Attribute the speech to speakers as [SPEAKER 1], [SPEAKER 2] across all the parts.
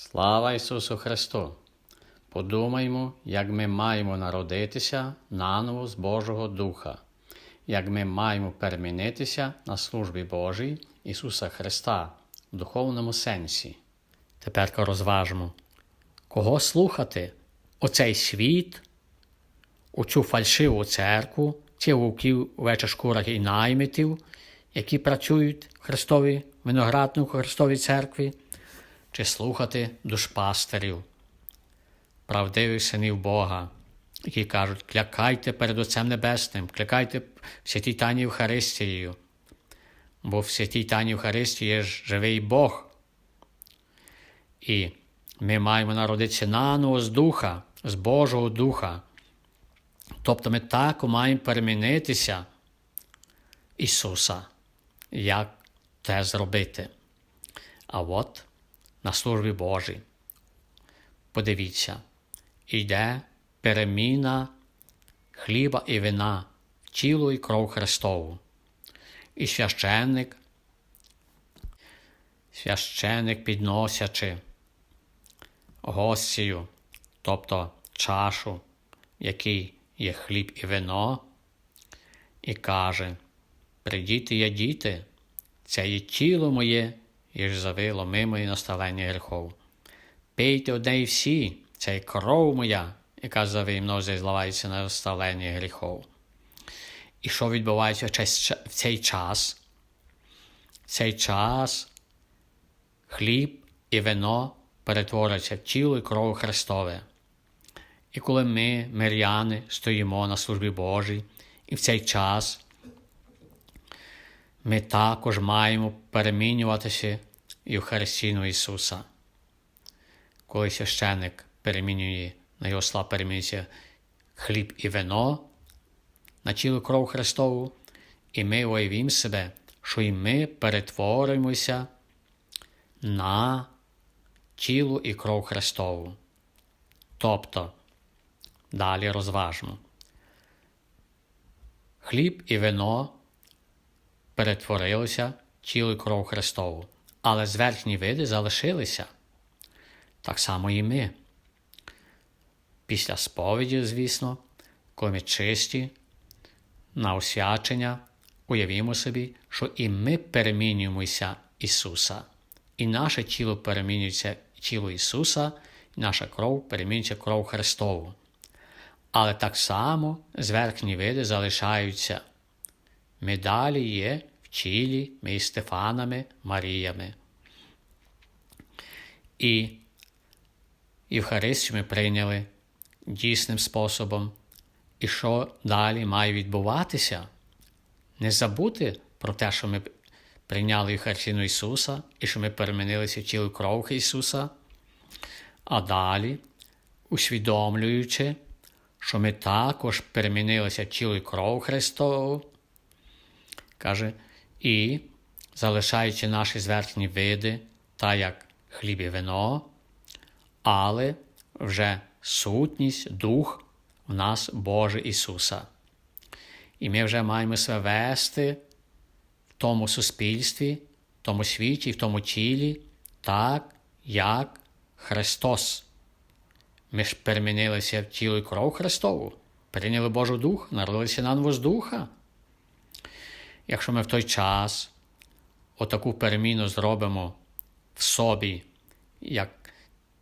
[SPEAKER 1] Слава Ісусу Христу! Подумаймо, як ми маємо народитися наново з Божого Духа, як ми маємо перемінитися на службі Божій Ісуса Христа в духовному сенсі. Тепер розважмо, кого слухати? Оцей світ, оцю фальшиву церкву, чи вовків вечашкурах і наймитів, які працюють в Христовій виноградну Христовій церкві, чи слухати душпастерів, правдивих синів Бога, які кажуть, клякайте перед Отцем Небесним, клякайте в святій Тані Євхаристією, бо в святій Тані Євхаристії є живий Бог. І ми маємо народитися наново з Духа, з Божого Духа. Тобто ми так маємо перемінитися Ісуса, як те зробити. А от на службі Божій. Подивіться, йде переміна хліба і вина тіло і кров Христову. І священник, священник підносячи гостію, тобто чашу, в якій є хліб і вино, і каже: Прийдіть і ядіте, це є тіло моє, і ж завило мимо і наставлення гріхов. Пийте одне і всі, це є кров моя, яка завиє множе зливається на наставлення гріхов. І що відбувається в цей час? В цей час хліб і вино перетворюються в тіло і кров Христове. І коли ми, миряни, стоїмо на службі Божій, і в цей час ми також маємо перемінюватися Євхаристійну Ісуса. Коли священник перемінює на його слава перемінюється хліб і вино на тіло кров Христову, і ми уявимо себе, що і ми перетворюємося на тіло і кров Христову. Тобто, далі розважмо. Хліб і вино перетворилося тіло і кров Христову, але зверхні види залишилися. Так само і ми. Після сповіді, звісно, коли ми чисті, на освячення, уявімо собі, що і ми перемінюємося Ісуса, і наше тіло перемінюється тіло Ісуса, і наша кров перемінюється кров Христову. Але так само зверхні види залишаються. Ми далі є в ми і Стефанами, Маріями. І Євхаристію ми прийняли дійсним способом. І що далі має відбуватися? Не забути про те, що ми прийняли Євхаристію Ісуса і що ми перемінилися в тіло кров Ісуса, а далі, усвідомлюючи, що ми також перемінилися в тіло кров Христову, каже, і залишаючи наші зверхні види, та як хліб і вино, але вже сутність, дух в нас Боже Ісуса. І ми вже маємо себе вести в тому суспільстві, в тому світі, в тому тілі, так, як Христос. Ми ж перемінилися в тіло і кров Христову, прийняли Божу Дух, народилися на з Духа. Якщо ми в той час отаку переміну зробимо в собі, як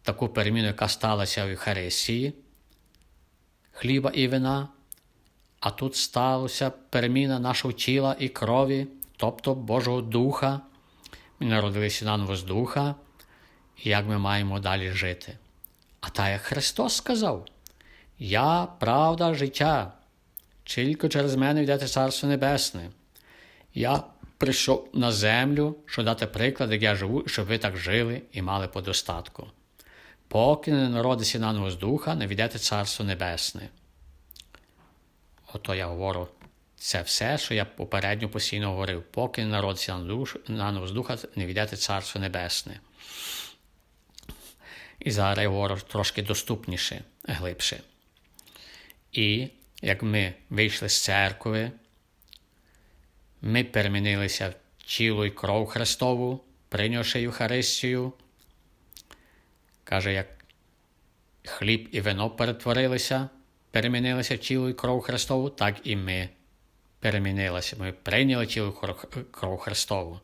[SPEAKER 1] таку переміну, яка сталася в Євхаристії, хліба і вина, а тут сталася переміна нашого тіла і крові, тобто Божого Духа. Ми народилися на ново з Духа, і як ми маємо далі жити. А так як Христос сказав: Я правда життя, тільки через мене йдете Царство Небесне. Я прийшов на землю, щоб дати приклад, як я живу, щоб ви так жили і мали по достатку. Поки не народиться на з духа, не війдете Царство Небесне. Ото я говорю це все, що я попередньо постійно говорив, поки не народиться на, з духа, не війдете Царство Небесне. І зараз я говорю трошки доступніше, глибше. І як ми вийшли з церкви, ми перемінилися в тіло і кров Христову, прийнявши Євхаристію, Каже, як хліб і вино перетворилися, перемінилися в тіло і кров Христову, так і ми перемінилися. Ми прийняли тіло і кров Христову.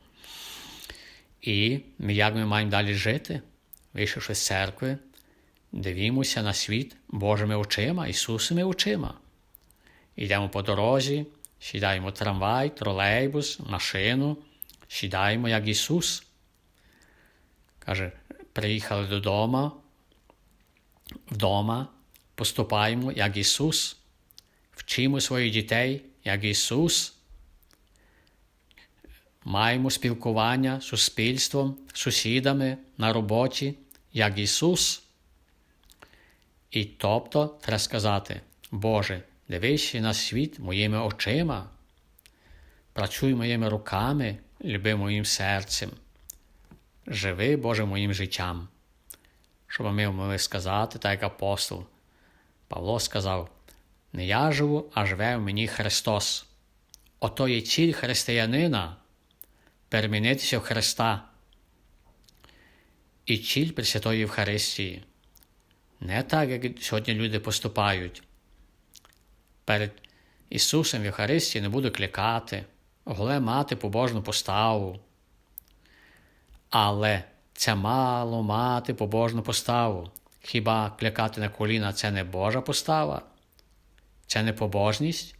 [SPEAKER 1] І як ми маємо далі жити, вийшовши з церкви, дивімося на світ Божими очима, Ісусими очима. Йдемо по дорозі, сідаємо трамвай, тролейбус, машину, сідаємо, як Ісус. Каже, приїхали додому, вдома, поступаємо, як Ісус, вчимо своїх дітей, як Ісус. Маємо спілкування з суспільством, сусідами на роботі, як Ісус. І тобто треба сказати, Боже, дивись на світ моїми очима, працюй моїми руками, люби моїм серцем, живи, Боже, моїм життям. Щоб ми могли сказати, так як апостол. Павло сказав: Не я живу, а живе в мені Христос. Ото є ціль християнина перемінитися в Христа. І ціль Пресвятої Євхаристії. Не так, як сьогодні люди поступають. Перед Ісусом в Євхаристії не буду клікати, голе мати побожну поставу. Але це мало мати побожну поставу. Хіба клякати на коліна це не Божа постава? Це не побожність?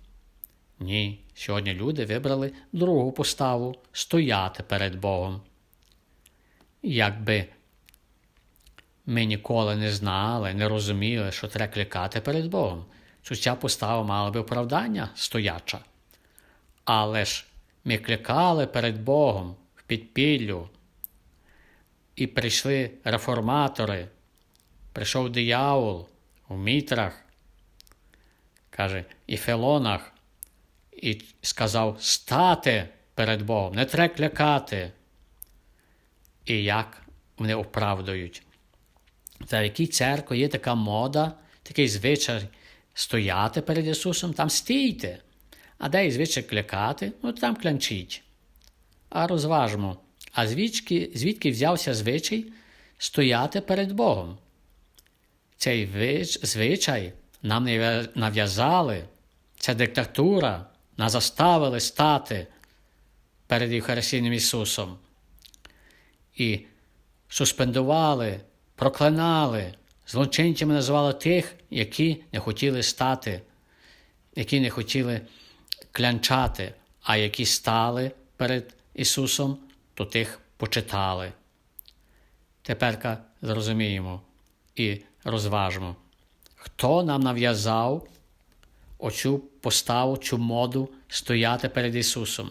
[SPEAKER 1] Ні. Сьогодні люди вибрали другу поставу стояти перед Богом. Якби ми ніколи не знали, не розуміли, що треба клікати перед Богом, то ця постава мала би оправдання стояча. Але ж ми кликали перед Богом в підпіллю, і прийшли реформатори, прийшов диявол у мітрах, каже, і фелонах, і сказав стати перед Богом, не треба клякати. І як вони оправдують. Та в якій церкві є така мода, такий звичай стояти перед Ісусом, там стійте. А де є звичай клякати, ну там клянчіть. А розважмо, а звідки, звідки взявся звичай стояти перед Богом? Цей звичай нам нав'язали, це диктатура, нас заставили стати перед Євхаристійним Ісусом. І суспендували, проклинали, злочинцями називали тих, які не хотіли стати, які не хотіли клянчати, а які стали перед Ісусом, то тих почитали. Тепер зрозуміємо і розважимо, хто нам нав'язав оцю поставу, цю моду стояти перед Ісусом.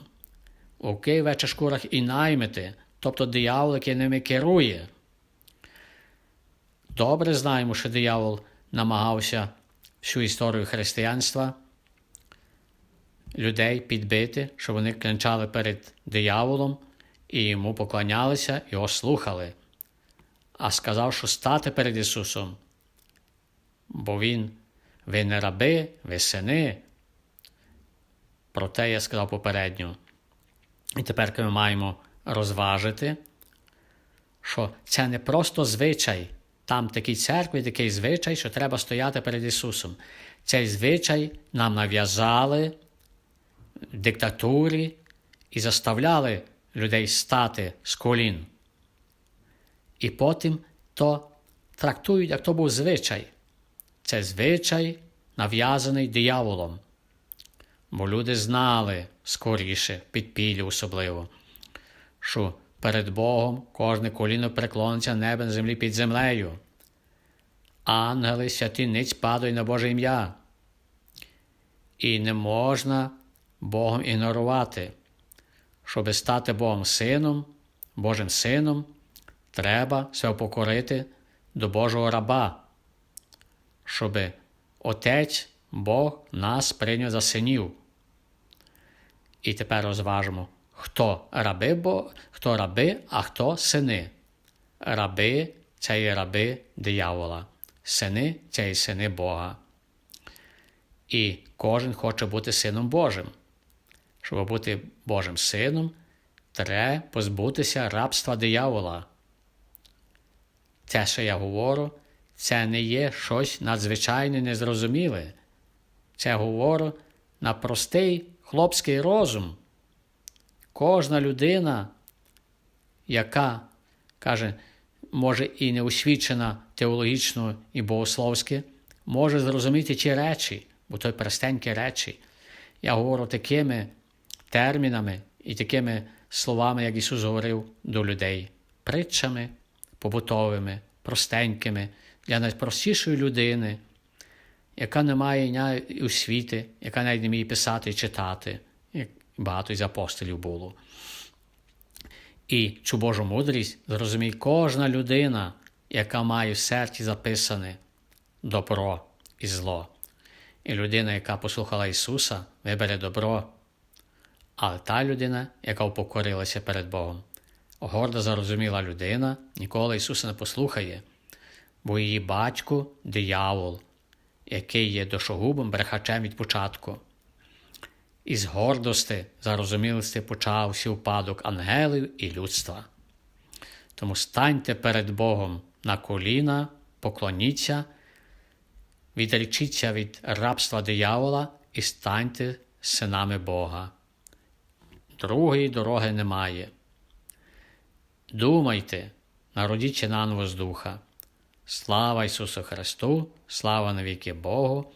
[SPEAKER 1] У вече шкурах і наймити, тобто диявол, який ними керує. Добре знаємо, що диявол намагався всю історію християнства людей підбити, щоб вони клянчали перед дияволом і йому поклонялися, його слухали, а сказав, що стати перед Ісусом, бо Він ви не раби, ви сини. Про те я сказав попередньо. І тепер ми маємо розважити, що це не просто звичай. Там такій церкві, такий звичай, що треба стояти перед Ісусом. Цей звичай нам нав'язали в диктатурі і заставляли людей стати з колін. І потім то трактують, як то був звичай. Це звичай нав'язаний дияволом. Бо люди знали скоріше, підпіллю особливо, що перед Богом кожне коліно преклониться небе на землі під землею. Ангели святі ниць падають на Боже ім'я. І не можна Богом ігнорувати. Щоб стати Богом Сином, Божим Сином, треба себе покорити до Божого раба щоб Отець Бог нас прийняв за синів. І тепер розважимо, хто раби, бо, хто раби, а хто сини. Раби це є раби диявола, сини це є сини Бога. І кожен хоче бути сином Божим. Щоб бути Божим сином, треба позбутися рабства диявола. те, що я говорю, це не є щось надзвичайне незрозуміле. Це говорю на простий хлопський розум. Кожна людина, яка каже, може і не освічена теологічно і богословськи, може зрозуміти ті речі, бо то простенькі речі. Я говорю такими термінами і такими словами, як Ісус говорив до людей, притчами побутовими, простенькими, для найпростішої людини, яка не має освіти, яка навіть не вміє писати і читати, багато із апостолів було. І цю Божу мудрість зрозуміє кожна людина, яка має в серці записане добро і зло. І людина, яка послухала Ісуса, вибере добро. Але та людина, яка упокорилася перед Богом, гордо зарозуміла людина, ніколи Ісуса не послухає, бо її батько диявол, який є душогубом брехачем від початку. Із гордости, зарозумілості почався впадок ангелів і людства. Тому станьте перед Богом на коліна, поклоніться, відречіться від рабства диявола і станьте синами Бога. Другої дороги немає. Думайте, народіться наново з духа. Слава Ісусу Христу, слава навіки Богу.